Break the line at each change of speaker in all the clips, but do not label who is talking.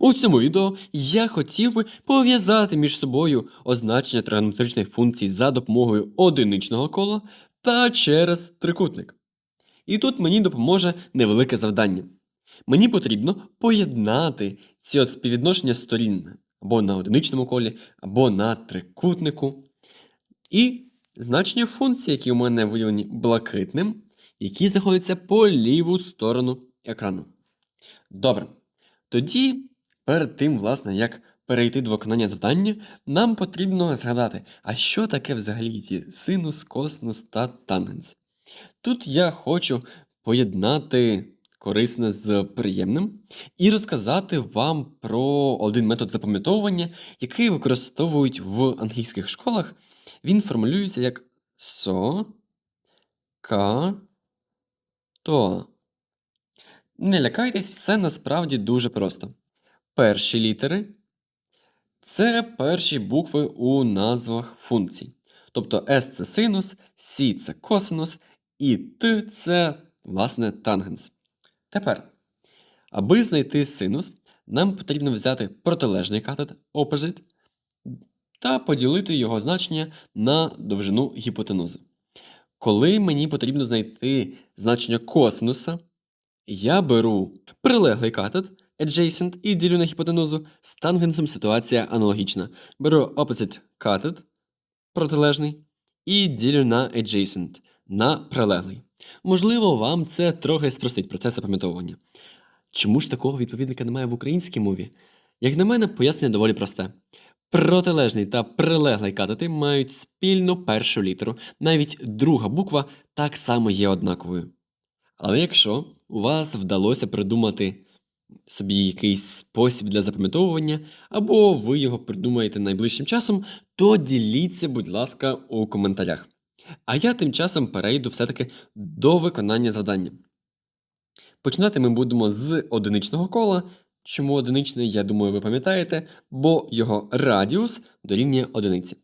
У цьому відео я хотів би пов'язати між собою означення тригонометричних функцій за допомогою одиничного кола та через трикутник. І тут мені допоможе невелике завдання. Мені потрібно поєднати ці от співвідношення сторін або на одиничному колі, або на трикутнику. І значення функцій, які у мене виявлені блакитним, які знаходяться по ліву сторону екрану. Добре. Тоді, перед тим, власне, як перейти до виконання завдання, нам потрібно згадати, а що таке взагалі ті синус, косинус та тангенс. Тут я хочу поєднати корисне з приємним і розказати вам про один метод запам'ятовування, який використовують в англійських школах. Він формулюється як со, ка, то. Не лякайтесь, все насправді дуже просто. Перші літери це перші букви у назвах функцій. Тобто S це синус, C це косинус, і T це, власне, тангенс. Тепер, аби знайти синус, нам потрібно взяти протилежний катет opposite та поділити його значення на довжину гіпотенузи. Коли мені потрібно знайти значення косинуса, я беру прилеглий катет adjacent і ділю на гіпотенузу. З тангенсом ситуація аналогічна. Беру opposite катет протилежний і ділю на adjacent на прилеглий. Можливо, вам це трохи спростить процес запам'ятовування. Чому ж такого відповідника немає в українській мові? Як на мене, пояснення доволі просте. Протилежний та прилеглий катети мають спільну першу літеру, навіть друга буква так само є однаковою. Але якщо у вас вдалося придумати собі якийсь спосіб для запам'ятовування, або ви його придумаєте найближчим часом, то діліться, будь ласка, у коментарях. А я тим часом перейду все-таки до виконання завдання. Починати ми будемо з одиничного кола. Чому одиничний, я думаю, ви пам'ятаєте, бо його радіус дорівнює одиниці.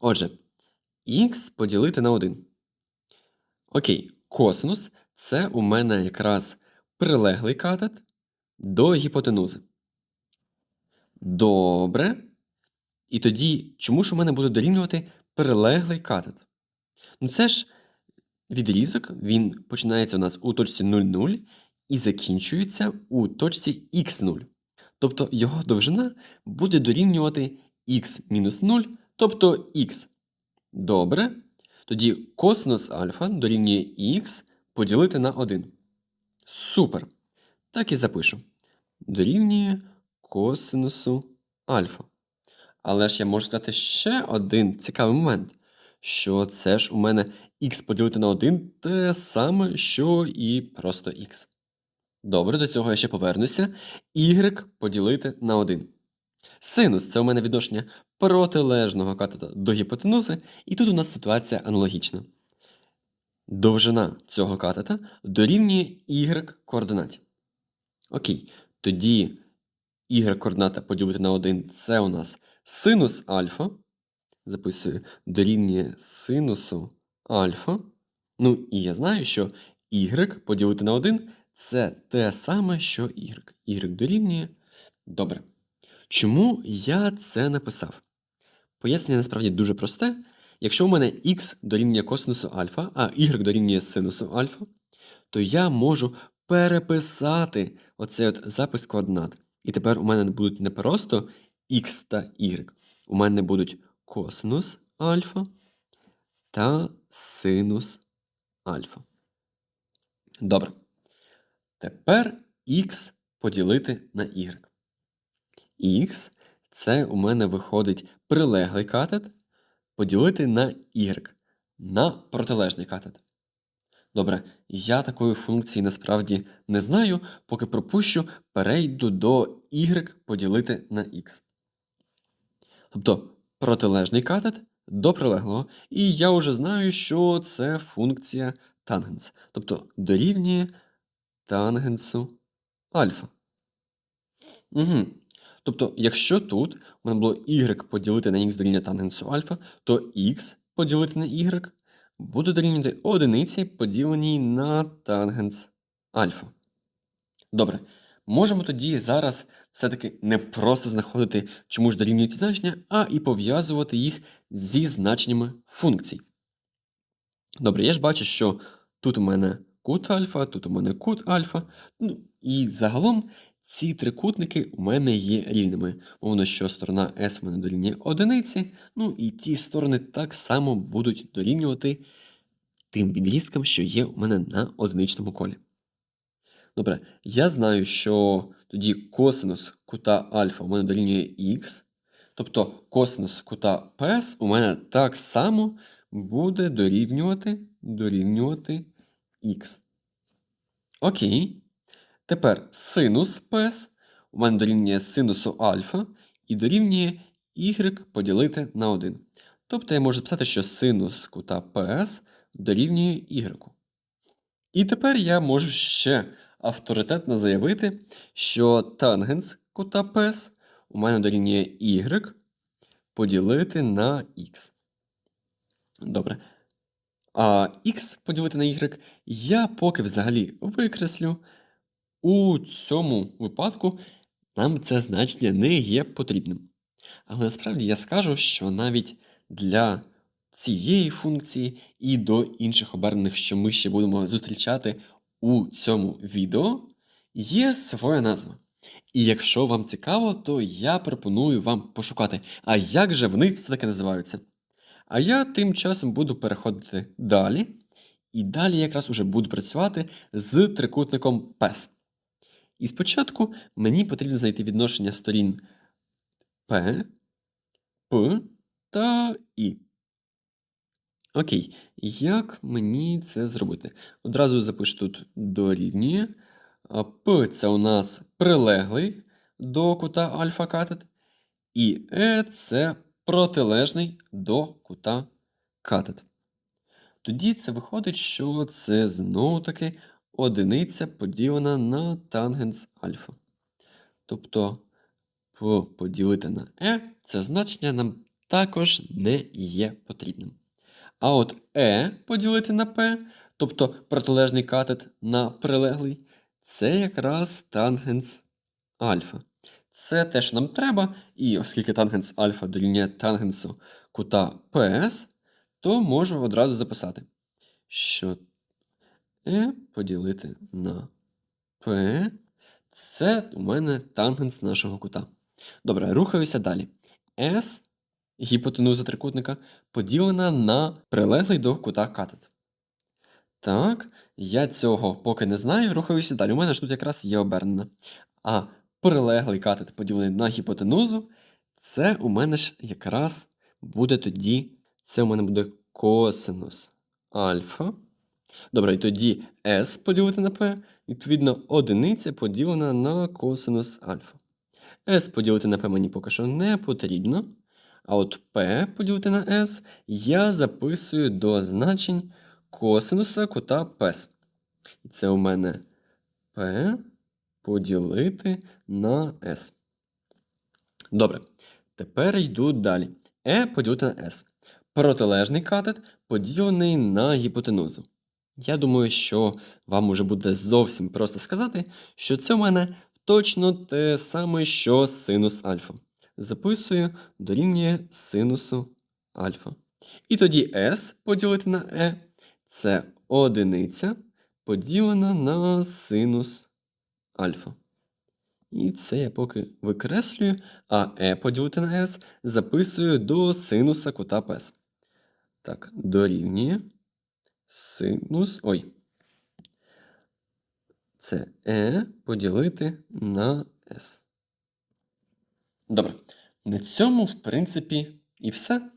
Отже, х поділити на 1. Окей, косинус це у мене якраз прилеглий катет до гіпотенузи. Добре. І тоді, чому ж у мене буде дорівнювати прилеглий катет? Ну, це ж відрізок, він починається у нас у точці 0,0 і закінчується у точці х0. Тобто його довжина буде дорівнювати х-0, тобто х. Добре. Тоді косинус альфа дорівнює х поділити на 1. Супер. Так і запишу. Дорівнює косинусу альфа. Але ж я можу сказати ще один цікавий момент, що це ж у мене х поділити на 1 те саме, що і просто х. Добре, до цього я ще повернуся. y поділити на 1. Синус це у мене відношення протилежного катета до гіпотенузи, і тут у нас ситуація аналогічна. Довжина цього катета дорівнює y координаті. Окей, тоді y координата поділити на 1 це у нас синус альфа. Записую, дорівнює синусу альфа. Ну, і я знаю, що y поділити на 1 це те саме, що y. y дорівнює. Добре. Чому я це написав? Пояснення насправді дуже просте. Якщо у мене х дорівнює косинусу альфа, а y дорівнює синусу альфа, то я можу переписати оцей от запис координат. І тепер у мене будуть не просто х та y. У мене будуть косинус альфа та синус альфа. Добре. Тепер х поділити на y. Х це у мене виходить прилеглий катет поділити на y на протилежний катет. Добре, я такої функції насправді не знаю, поки пропущу, перейду до y поділити на x. Тобто протилежний катет до прилеглого, і я вже знаю, що це функція тангенс. Тобто дорівнює тангенсу альфа. Угу. Тобто, якщо тут у мене було y поділити на x дорівнює тангенсу альфа, то x поділити на y буде дорівнювати одиниці поділеній на тангенс альфа. Добре. можемо тоді зараз все-таки не просто знаходити, чому ж дорівнюють значення, а і пов'язувати їх зі значеннями функцій. Добре, я ж бачу, що тут у мене кут альфа, тут у мене кут альфа. Ну, і загалом ці трикутники у мене є рівними. Мовно, що сторона S у мене дорівнює одиниці, ну і ті сторони так само будуть дорівнювати тим відрізкам, що є у мене на одиничному колі. Добре, я знаю, що тоді косинус кута альфа у мене дорівнює х. Тобто косинус кута PS у мене так само буде дорівнювати, дорівнювати х. Окей. Тепер синус PS у мене дорівнює синусу альфа і дорівнює y поділити на 1. Тобто я можу записати, що синус кута PS дорівнює y. І тепер я можу ще авторитетно заявити, що тангенс кута PS у мене дорівнює y поділити на x. Добре. А x поділити на y я поки взагалі викреслю. У цьому випадку нам це значення не є потрібним. Але насправді я скажу, що навіть для цієї функції і до інших обернених, що ми ще будемо зустрічати у цьому відео, є своя назва. І якщо вам цікаво, то я пропоную вам пошукати, а як же вони все-таки називаються. А я тим часом буду переходити далі. І далі якраз уже буду працювати з трикутником PES. І спочатку мені потрібно знайти відношення сторін P, P та I. Окей, як мені це зробити? Одразу запишу тут дорівнює. P це у нас прилеглий до кута альфа катет. І E це протилежний до кута катет. Тоді це виходить, що це знову таки одиниця поділена на тангенс альфа. Тобто поділити на E це значення нам також не є потрібним. А от E поділити на P, тобто протилежний катет на прилеглий, це якраз тангенс альфа. Це те, що нам треба, і оскільки тангенс альфа дорівнює тангенсу кута PS, то можу одразу записати, що E поділити на P це у мене тангенс нашого кута. Добре, рухаюся далі. S гіпотенуза трикутника поділена на прилеглий до кута катет. Так, я цього поки не знаю, рухаюся далі. У мене ж тут якраз є обернена. А прилеглий катет поділений на гіпотенузу, це у мене ж якраз буде тоді, це у мене буде косинус альфа. Добре, і тоді S поділити на P, відповідно, одиниця поділена на косинус альфа. S поділити на P мені поки що не потрібно. А от P поділити на S я записую до значень косинуса кута PS. І це у мене P поділити на S. Добре. Тепер йду далі. E поділити на S. Протилежний катет поділений на гіпотенузу. Я думаю, що вам уже буде зовсім просто сказати, що це у мене точно те саме, що синус альфа. Записую дорівнює синусу альфа. І тоді S поділити на E це одиниця поділена на синус альфа. І це я поки викреслюю, а e поділити на s записую до синуса кута PS. Так, дорівнює синус. Ой. Це Е поділити на С. Добре. На цьому, в принципі, і все.